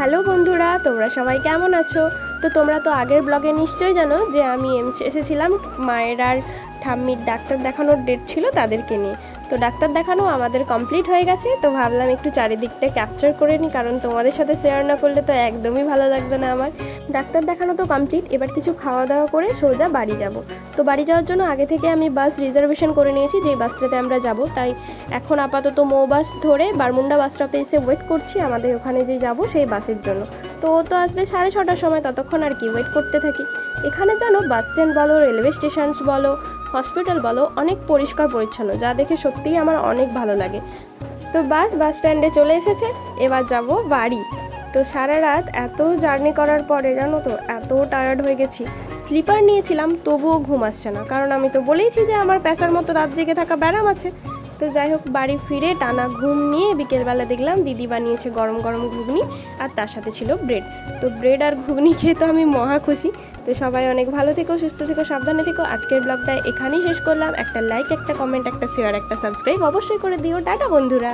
Hello বন্ধুরা, তোমরা সবাই কেমন আছো? তো তোমরা তো আগের ব্লগে নিশ্চয়ই জানো যে আমি এমস এসেছিলাম মায়ের আর ঠাম্মির ডাক্তার দেখানোর ডেট ছিল তাদেরকে নিয়ে। তো ডাক্তার দেখানো আমাদের কমপ্লিট হয়ে গেছে। তো ভাবলাম একটু চারিদিকটা ক্যাপচার করে নিই কারণ তোমাদের সাথে শেয়ার না করলে তো একদমই ভালো লাগবে না আমার। ডাক্তার দেখানো তো কমপ্লিট এবার কিছু খাওয়া দাওয়া করে সোজা বাড়ি যাব। তো বাড়ি যাওয়ার জন্য আগে থেকে আমি বাস রিজার্ভেশন করে নিয়েছি, যেই বাসটাতে আমরা যাব। তাই এখন আপাতত মো বাস ধরে বারমুন্ডা বাস স্টপে এসে ওয়েট করছি, আমাদের ওখানে যে যাব সেই বাসের জন্য। তো ও তো আসবে সাড়ে ছটার সময়, ততক্ষণ আর কি ওয়েট করতে থাকি। এখানে জানো বাস স্ট্যান্ড বলো রেলওয়ে স্টেশন বলো হসপিটাল বলো, অনেক পরিষ্কার পরিচ্ছন্ন, যা দেখে সত্যিই আমার অনেক ভালো লাগে। তো বাস বাস স্ট্যান্ডে চলে এসেছে, এবার যাব বাড়ি। তো সারা রাত এত জার্নি করার পরে, জানো তো, এত টায়ার্ড হয়ে গেছি। স্লিপার নিয়েছিলাম, তবুও ঘুম আসছে না। কারণ আমি তো বলেইছি যে আমার প্যাঁচার মতো রাত জেগে থাকা ব্যারাম আছে। তো যাই হোক, বাড়ি ফিরে টানা ঘুম নিয়ে বিকেলবেলা দেখলাম দিদি বানিয়েছে গরম গরম ঘুগনি আর তার সাথে ছিল ব্রেড। তো ব্রেড আর ঘুগনি খেয়ে তো আমি মহা খুশি। তো সবাই অনেক ভালো থেকো, সুস্থ থেকো, সাবধানে থেকো। আজকের ব্লগটা এখানেই শেষ করলাম। একটা লাইক একটা কমেন্ট একটা শেয়ার একটা সাবস্ক্রাইব অবশ্যই করে দিও। টাটা বন্ধুরা।